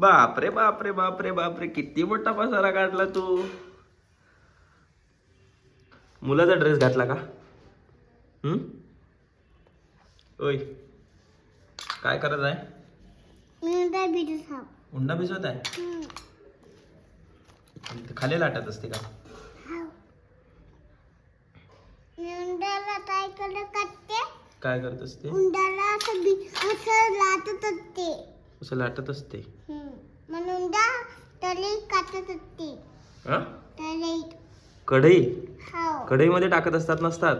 बापरे बापरे बापरे बापरे किती मोठा पसारा काढला तू. मुलाचा ड्रेस घातला का? हम्म? ओय काय करत आहे? उंडा भिजवत आहे? खाली लाटत असते का? काय करत असते? असं लाटत असते. म्हणून तरी काटत असते. हा? कढई? हो. कढईमध्ये टाकत असतात नसतात?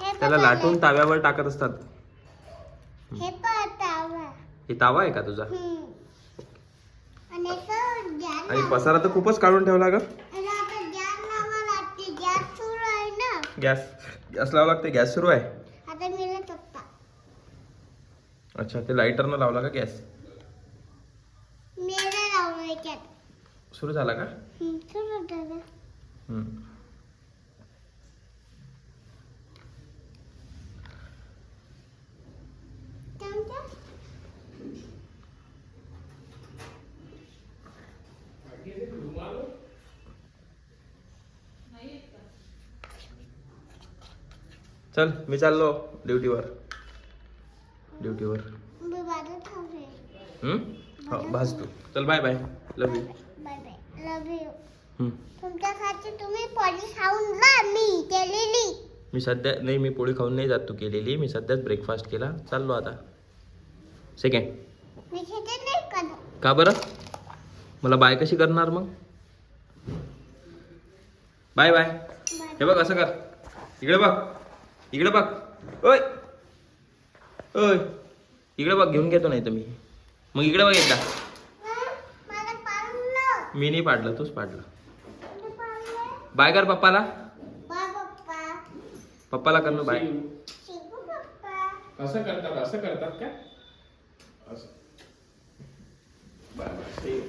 हे त्याला लाटून ताव्यावर टाकत असतात. हे पण तावा हे तावा आहे का तुझा. आणि पसारा तर खूपच काढून ठेवला ग. आणि आता गॅस लावा लागते गॅस सुरू आहे ना. गॅस गॅस लावा लागते गॅस सुरू आहे? आता अच्छा ते लाईटरनं लावला का गॅस? सुरू झाला का? सुरू झालं. चल मी चाललो ड्युटीवर. ड्युटीवर. हो भाज तू चल bye bye love you bye bye love you तुमच्यासाठी तुम्ही पॉलिश खाऊन जा मी केलेली. मी सध्या नाही मी पोळी खाऊन नाही जात तू केलेली. मी सध्याच ब्रेकफास्ट केला. चाललो आता. सेकंड मी खेळते नाही करत का बरं? मला बाय कशी करणार मग? बाय बाय बाय हे बघ असं कर. इकडे बघ. इकडे बघ. ओय. ओय. इकडे बघ घेऊन घेतो नाही तर मी. मग इकडे बघ एकदा. मला पाळलं मी नाही पाडलं तूच पाडलं. बाय कर पप्पाला. बाय पप्पा. पप्पाला कर ना बाय. असं करतात असं करतात का? असं. Bye bye.